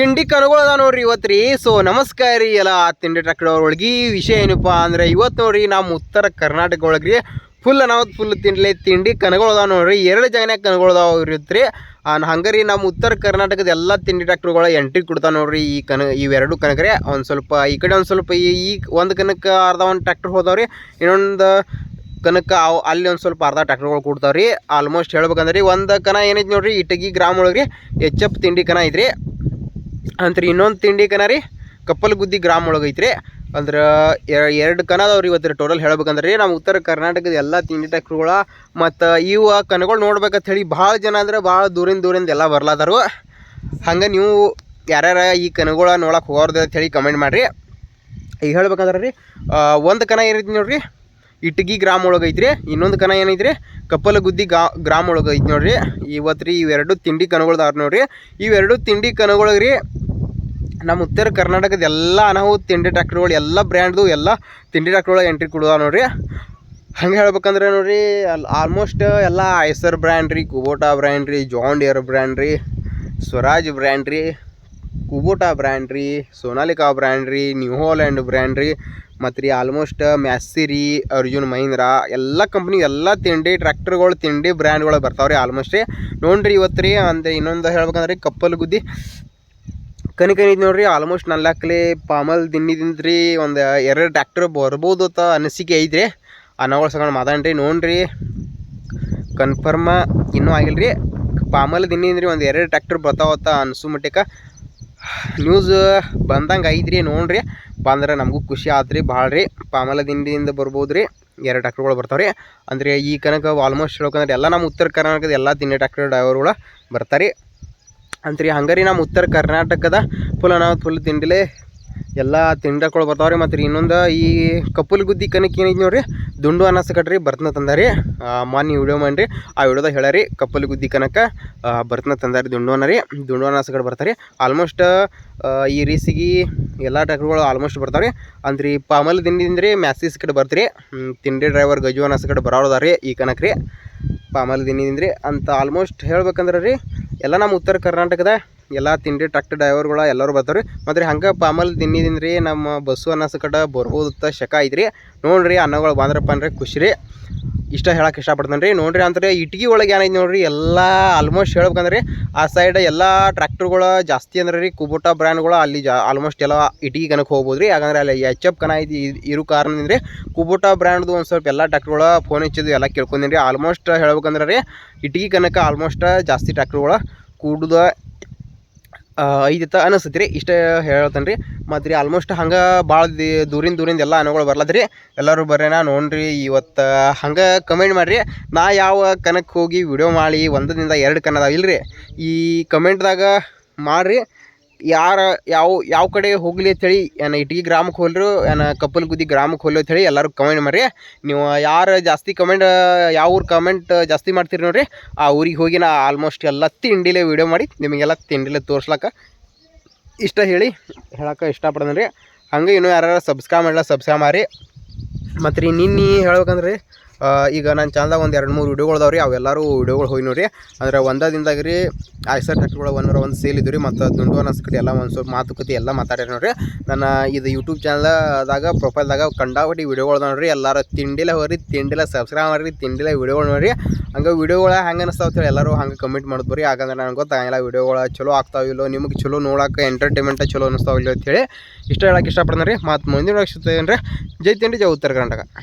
ತಿಂಡಿ ಕನುಗಳದ ನೋಡ್ರಿ ಇವತ್ತು ರೀ ಸೊ ನಮಸ್ಕಾರ ರೀ ಎಲ್ಲ ತಿಂಡಿ ಟ್ರ್ಯಾಕ್ಟರ್ ಒಳಗೆ ವಿಷಯ ಏನಪ್ಪ ಅಂದ್ರೆ ಇವತ್ತು ನೋಡ್ರಿ ನಮ್ಮ ಉತ್ತರ ಕರ್ನಾಟಕ ಒಳಗೆ ಫುಲ್ ಅನಾವತ್ ಫುಲ್ ತಿಂಡ್ಲಿ ತಿಂಡಿ ಕನಗಳದಾವ ನೋಡ್ರಿ. ಎರಡು ಜಾಗನ್ಯಾಗ ಕನಗಳದಾವ ಇರುತ್ತೆ ಹಂಗಾರಿ ನಮ್ಮ ಉತ್ತರ ಕರ್ನಾಟಕದ ಎಲ್ಲ ತಿಂಡಿ ಟ್ರ್ಯಾಕ್ಟರ್ಗಳ ಎಂಟ್ರಿ ಕೊಡ್ತಾವ ನೋಡ್ರಿ ಈ ಕನ ಇವೆರಡು ಕನಕರೆ. ಒಂದು ಸ್ವಲ್ಪ ಈ ಕಡೆ ಒಂದು ಸ್ವಲ್ಪ ಈ ಒಂದು ಕನಕ್ಕೆ ಅರ್ಧ ಒಂದು ಟ್ರ್ಯಾಕ್ಟರ್ ಹೋದಾವ್ರಿ. ಇನ್ನೊಂದು ಕನಕ ಅವು ಅಲ್ಲಿ ಒಂದು ಸ್ವಲ್ಪ ಅರ್ಧ ಟ್ರ್ಯಾಕ್ಟರ್ಗಳು ಕೊಡ್ತಾವ್ರಿ. ಆಲ್ಮೋಸ್ಟ್ ಹೇಳ್ಬೇಕಂದ್ರೆ ಒಂದು ಕನ ಏನೈತಿ ನೋಡ್ರಿ, ಇಟಗಿ ಗ್ರಾಮ ಒಳಗೆ ಎಚ್ ಎಫ್ ತಿಂಡಿ ಕನ ಐತ್ರಿ. ಅಂತ್ರಿ ಇನ್ನೊಂದು ತಿಂಡಿ ಕನ ರೀ ಕಪ್ಪಲಗುದ್ದಿ ಗ್ರಾಮ ಒಳಗೆ ಐತ್ರಿ. ಅಂದ್ರೆ ಎರಡು ಕನ ಅದಾವ್ರಿ ಇವತ್ತು ಟೋಟಲ್ ಹೇಳ್ಬೇಕಂದ್ರೆ. ನಮ್ಮ ಉತ್ತರ ಕರ್ನಾಟಕದ ಎಲ್ಲ ತಿಂಡಿ ಟ್ಯಾಕ್ಟ್ರುಗಳ ಮತ್ತು ಇವು ಕನಗಳು ನೋಡ್ಬೇಕಂತ ಹೇಳಿ ಭಾಳ ಜನ ಅಂದ್ರೆ ಭಾಳ ದೂರಿಂದ ದೂರಿಂದ ಎಲ್ಲ ಬರ್ಲಾದಾರು ಹಂಗೆ ನೀವು ಯಾರ್ಯಾರ ಈ ಕನಗಳ ನೋಡಕ್ಕೆ ಹೋಗೋರ್ದು ಅಂತ ಹೇಳಿ ಕಮೆಂಟ್ ಮಾಡಿರಿ. ಈಗ ಹೇಳ್ಬೇಕಂದ್ರೆ ರೀ ಒಂದು ಕನ ಏನೈತಿ ನೋಡ್ರಿ. ಇಟಗಿ ಗ್ರಾಮ ಒಳಗೆ ಐತ್ರಿ. ಇನ್ನೊಂದು ಕನ ಏನೈತ್ರಿ? ಕಪ್ಪಲಗುದ್ದಿ ಗಾ, ಗ್ರಾಮ ಒಳಗೆ ಐತಿ ನೋಡ್ರಿ. ಇವತ್ತು ರೀ ಇವೆರಡು ತಿಂಡಿ ಕನಗಳ್ದಾವ್ರಿ ನೋಡ್ರಿ. ಇವೆರಡು ತಿಂಡಿ ಕನಗಳಿಗೆ ರೀ ನಮ್ಮ ಉತ್ತರ ಕರ್ನಾಟಕದ ಎಲ್ಲ ಅನಾಹುತ ತಿಂಡಿ ಟ್ರ್ಯಾಕ್ಟರ್ಗಳು, ಎಲ್ಲ ಬ್ರ್ಯಾಂಡ್ದು, ಎಲ್ಲ ತಿಂಡಿ ಟ್ರ್ಯಾಕ್ಟ್ರೊಳಗೆ ಎಂಟ್ರಿ ಕೊಡುವ ನೋಡ್ರಿ. ಹಂಗೆ ಹೇಳ್ಬೇಕಂದ್ರೆ ನೋಡ್ರಿ ಅಲ್ಲಿ ಆಲ್ಮೋಸ್ಟ್ ಎಲ್ಲ ಐಸರ್ ಬ್ರ್ಯಾಂಡ್ ರೀ ಕುಬೋಟಾ ಬ್ರ್ಯಾಂಡ್ ರೀ ಜಾನ್ ಡಿಯರ್ ಬ್ರ್ಯಾಂಡ್ ರೀ ಸ್ವರಾಜ್ ಬ್ರ್ಯಾಂಡ್ ರೀ ಕುಬೋಟಾ ಬ್ರ್ಯಾಂಡ್ ರೀ ಸೋನಾಲಿಕಾ ಬ್ರ್ಯಾಂಡ್ ರೀ ನ್ಯೂ ಹಾಲ್ಯಾಂಡ್ ಬ್ರ್ಯಾಂಡ್ ರೀ, ಮತ್ತು ರೀ ಆಲ್ಮೋಸ್ಟ್ ಮ್ಯಾಸ್ಸಿರಿ ಅರ್ಜುನ್ ಮಹೀಂದ್ರ ಎಲ್ಲ ಕಂಪ್ನಿ ಎಲ್ಲ ತಿಂಡಿ ಟ್ರ್ಯಾಕ್ಟರ್ಗಳು ತಿಂಡಿ ಬ್ರ್ಯಾಂಡ್ಗಳು ಬರ್ತಾವೆ ರೀ ಆಲ್ಮೋಸ್ಟ್ ನೋಡ್ರಿ ಇವತ್ತು ರೀ ಅಂದರೆ ಇನ್ನೊಂದು ಹೇಳ್ಬೇಕಂದ್ರೆ ಕಪ್ಪಲ್ ಗುದ್ದಿ. ಕನಿ ಕನಿ ಐತಿ ನೋಡ್ರಿ ಆಲ್ಮೋಸ್ಟ್ ನಲ್ಲಾಕ್ಲಿ ಪಾಮಲ್ ದಿನ್ನಿದಿಂದ ರೀ ಒಂದು ಎರಡು ಟ್ರ್ಯಾಕ್ಟರ್ ಬರ್ಬೋದು ಅಂತ ಅನಿಸಿಕೆ ಐತ್ರಿ ಅನ್ನಗಳು ಸಗಣ ಮಾತಾಡ್ರಿ ನೋಡ್ರಿ. ಕನ್ಫರ್ಮ ಇನ್ನೂ ಆಗಿಲ್ಲ ರೀ ಪಾಮಲ್ ದಿನ್ನಿಂದ ರೀ ಒಂದು ಎರಡು ಟ್ರ್ಯಾಕ್ಟರ್ ಬರ್ತಾವತ್ತ ಅನ್ಸು ಮಟ್ಟಿಗೆ ನ್ಯೂಸ್ ಬಂದಂಗೆ ಐತ್ರಿ ನೋಡ್ರಿ. ಬಂದ್ರೆ ನಮಗೂ ಖುಷಿ ಆತ್ರಿ ಭಾಳ ರೀ ಪಾಮಲ ದಿಂಡಿಯಿಂದ ಬರ್ಬೋದು ರೀ ಎರಡು ಟ್ಯಾಕ್ಟ್ರುಗಳು ಬರ್ತಾವೆ ರೀ ಅಂದರೆ ಈ ಕನಕ ಆಲ್ಮೋಸ್ಟ್ ಹೇಳ್ಬೇಕಂದ್ರೆ ಎಲ್ಲ ನಮ್ಮ ಉತ್ತರ ಕರ್ನಾಟಕದ ಎಲ್ಲ ದಿನ ಟ್ಯಾಕ್ಟರ್ ಡ್ರೈವರ್ಗಳು ಬರ್ತಾರೆ. ಅಂತ್ರಿ ಹಂಗಾರಿ ನಮ್ಮ ಉತ್ತರ ಕರ್ನಾಟಕದ ಫುಲ್ ನಾವು ಫುಲ್ ತಿಂಡಿಲೆ ಎಲ್ಲ ತಿಂಡಗಳು ರೀ. ಮತ್ತು ಇನ್ನೊಂದು ಈ ಕಪ್ಪಲ್ ಗುದ್ದಿ ಕನಕ್ಕೆ ಏನೈತಿ ನೋಡ್ರಿ? ದುಂಡು ರೀ ಬರ್ತನ ತಂದಾರಿ. ಮಾನ್ಯ ವಿಡಿಯೋ ಮಾಡ್ರಿ. ಆ ವಿಡಿಯೋದಾಗ ಹೇಳಾರಿ ಕಪ್ಪಲ್ ಗುದ್ದಿ ಕನಕ ಬರ್ತನ ತಂದಾರಿ, ದುಂಡು ಅನ್ನ ರೀ. ದುಂಡು ಕಡೆ ಬರ್ತಾರೆ. ಆಲ್ಮೋಸ್ಟ್ ಈ ರೀಸಿಗೆ ಎಲ್ಲ ಟ್ರ್ಯಾಕ್ಟರ್ಗಳು ಆಲ್ಮೋಸ್ಟ್ ಬರ್ತಾವೆ ರೀ. ಅಂದ್ರಿ, ಪಾಮಲ್ ದಿಂಡಿಂದ ರೀ ಮ್ಯಾಸಿಸ್ ಕಡೆ ಬರ್ತೀರಿ. ತಿಂಡಿ ಡ್ರೈವರ್ ಗಜು ಅನ್ನಸ್ ಕಡೆ ಬರೋದಾರ ರೀ ಈ ಕನಕ ರೀ. ಪಾಮಲ್ ದಿನದಿಂದ ರೀ. ಅಂತ ಆಲ್ಮೋಸ್ಟ್ ಹೇಳ್ಬೇಕಂದ್ರೆ ರೀ, ಎಲ್ಲ ನಮ್ಮ ಉತ್ತರ ಕರ್ನಾಟಕದ ಎಲ್ಲ ತಿಂಡಿ ಟ್ರಾಕ್ಟರ್ ಡ್ರೈವರ್ಗಳು ಎಲ್ಲರೂ ಬರ್ತಾರೆ ಮತ್ತು ರೀ ಹಂಗೆ ಪಾಮಲ್ ದಿನದಿಂದ ರೀ ನಮ್ಮ ಬಸ್ಸು ಅನ್ನಸ ಕಡೆ ಬರ್ಬೋದು ಶಕ ಐತ್ರಿ. ನೋಡಿರಿ ಅನ್ನಗಳು ಬಂದ್ರಪ್ಪ ಅಂದ್ರೆ ಖುಷಿ ರೀ. ಇಷ್ಟ ಹೇಳಕ್ಕೆ ಇಷ್ಟಪಡ್ತಾನೆ ರೀ. ನೋಡಿರಿ ಅಂದ್ರೆ ಇಟ್ಗಿ ಒಳಗೆ ಏನೈತಿ ನೋಡ್ರಿ, ಎಲ್ಲ ಆಲ್ಮೋಸ್ಟ್ ಹೇಳ್ಬೇಕಂದ್ರೆ ಆ ಸೈಡ್ ಎಲ್ಲ ಟ್ರ್ಯಾಕ್ಟರ್ಗಳು ಜಾಸ್ತಿ ಅಂದ್ರೆ ರೀ, ಕುಬೋಟಾ ಬ್ರ್ಯಾಂಡ್ಗಳು ಅಲ್ಲಿ ಜಾ ಆಲ್ಮೋಸ್ಟ್ ಎಲ್ಲ ಇಟ್ಗಿ ಕನಕ್ಕೆ ಹೋಗ್ಬೋದು ರೀ. ಯಾಕಂದ್ರೆ ಅಲ್ಲಿ ಎಚ್ ಎಫ್ ಕನ ಐತಿ ಇರೋ ಕಾರಣದಿಂದ ರೀ, ಕುಬೋಟಾ ಬ್ರ್ಯಾಂಡ್ದು ಒಂದು ಸ್ವಲ್ಪ ಎಲ್ಲ ಟ್ರ್ಯಾಕ್ಟರ್ಗಳು ಫೋನ್ ಹಚ್ಚಿದ್ದು ಎಲ್ಲ ಕೇಳ್ಕೊಂಡಿನಿ ರೀ. ಆಲ್ಮೋಸ್ಟ್ ಹೇಳ್ಬೇಕಂದ್ರೆ ರೀ, ಇಟ್ಗಿ ಕನಕ ಆಲ್ಮೋಸ್ಟ್ ಜಾಸ್ತಿ ಟ್ರ್ಯಾಕ್ಟರ್ಗಳು ಕೂಡುದ ಐದಿತ್ತ ಅನಿಸ್ತೈತಿ ರೀ. ಇಷ್ಟ ಹೇಳ್ತೇನೆ ರೀ ಮತ್ತು ರೀ ಆಲ್ಮೋಸ್ಟ್ ಹಂಗೆ ಭಾಳ ದಿ, ದೂರಿಂದ ದೂರಿಂದ ಎಲ್ಲ ಅನುಗಳು ಬರ್ಲತ್ತ ರೀ. ಎಲ್ಲರೂ ಬರ್ರೇನ ನೋಡ್ರಿ ಇವತ್ತು ಹಂಗೆ ಕಮೆಂಟ್ ಮಾಡಿರಿ. ನಾ ಯಾವ ಕನಕ್ಕೆ ಹೋಗಿ ವಿಡಿಯೋ ಮಾಡಿ ಒಂದರಿಂದ ಎರಡು ಕನ್ನದ ಇಲ್ರಿ. ಈ ಕಮೆಂಟ್ದಾಗ ಮಾಡಿರಿ. ಯಾರ ಯಾವ ಯಾವ ಕಡೆ ಹೋಗಲಿ ಅಂತೇಳಿ, ಏನು ಇಟ್ಗಿ ಗ್ರಾಮಕ್ಕೆ ಹೋಲ್ರು ಏನು ಕಪ್ಪಲಗುದ್ದಿ ಗ್ರಾಮಕ್ಕೆ ಹೋಗ್ಲಿ ಅಂತೇಳಿ ಎಲ್ಲರೂ ಕಮೆಂಟ್ ಮಾಡಿರಿ. ನೀವು ಯಾರು ಜಾಸ್ತಿ ಕಮೆಂಟ್ ಯಾವ ಊರು ಕಮೆಂಟ್ ಜಾಸ್ತಿ ಮಾಡ್ತೀರಿ ನೋಡಿರಿ, ಆ ಊರಿಗೆ ಹೋಗಿ ನಾ ಆಲ್ಮೋಸ್ಟ್ ಎಲ್ಲ ತಿಂಡಿಲೇ ವೀಡಿಯೋ ಮಾಡಿ, ನಿಮಗೆಲ್ಲ ತಿಂಡಿಲೇ ತೋರ್ಸ್ಲಕ್ಕ. ಇಷ್ಟ ಹೇಳಿ ಹೇಳಕ್ಕೆ ಇಷ್ಟಪಡ್ತೀನಿ ರೀ ಹಂಗೆ ಇನ್ನೂ ಯಾರು ಸಬ್ಸ್ಕ್ರೈಬ್ ಮಾಡಲ್ಲ ಸಬ್ಸ್ಕ್ರೈಬ್ ಮಾಡಿ ಮತ್ತು ರೀ ನಿನ್ನೆ ಹೇಳ್ಬೇಕಂದ್ರೆ ಈಗ ನನ್ನ ಚಾನಲ್ದಾಗ ಒಂದು ಎರಡು ಮೂರು ವೀಡಿಯೋಗಳು ರೀ ಅವೆಲ್ಲರೂ ವೀಡಿಯೋಗಳು ಹೋಗಿ ನೋಡಿರಿ. ಅಂದ್ರೆ ಒಂದೇ ದಿನದಾಗ ರೀ ಐಸರ್ ಟ್ಯಾಕ್ಟ್ರುಗಳು ಒಂದರ ಒಂದು ಸೇಲ್ ಇದ್ದು ರೀ ಮತ್ತು ದುಂಡು ಅನ್ನಿಸ್ಕಟ್ಟಿ ಎಲ್ಲ ಒಂದು ಸ್ವಲ್ಪ ಮಾತುಕತೆ ಎಲ್ಲ ಮಾತಾಡ್ಯಾರ ನೋಡ್ರಿ. ನನ್ನ ಇದು ಯೂಟ್ಯೂಬ್ ಚಾನಲ್ದಾಗ ಪ್ರೊಫೈಲ್ದಾಗ ಕಂಡಾಪಟ್ಟಿ ವಿಡಿಯೋಗಳು ನೋಡ್ರಿ. ಎಲ್ಲರೂ ತಿಂಡಿಲ್ಲ ಹೋಗ್ರಿ ತಿಂಡಿಲ್ಲ ಸಬ್ಸ್ಕ್ರೈಬ್ ಮಾಡಿರಿ ತಿಂಡಿಲ್ಲ ವೀಡಿಯೋಗಳು ನೋಡ್ರಿ. ಹಂಗೆ ವೀಡಿಯೋಗಳು ಹೆಂಗೆ ಅನಿಸ್ತಾವ ಅಂತೇಳಿ ಎಲ್ಲರೂ ಹಂಗೆ ಕಮೆಂಟ್ ಮಾಡೋದು ರೀ ಯಾಕಂದ್ರೆ ನನಗೆ ಗೊತ್ತಾಗಿಲ್ಲ ವೀಡಿಯೋಗಳು ಚಲೋ ಆಗ್ತಾವಿಲ್ಲೋ ನಿಮಗೆ ಚಲೋ ನೋಡೋಕೆ ಎಂಟರ್ಟೈನ್ಮೆಂಟ್ ಚಲೋ ಅನಿಸ್ತಾವಿಲ್ಲ ಅಂತ ಅಂತೇಳಿ ಇಷ್ಟ ಹೇಳಕ್ಕೆ ಇಷ್ಟಪಡ್ತೀನಿ ರೀ ಮತ್ತು ಮುಂದಿನ ವರ್ಷ ರೀ ಜೈ ತಿಂಡಿ, ಜೈ ಉತ್ತರ ಕರ್ನಾಟಕ.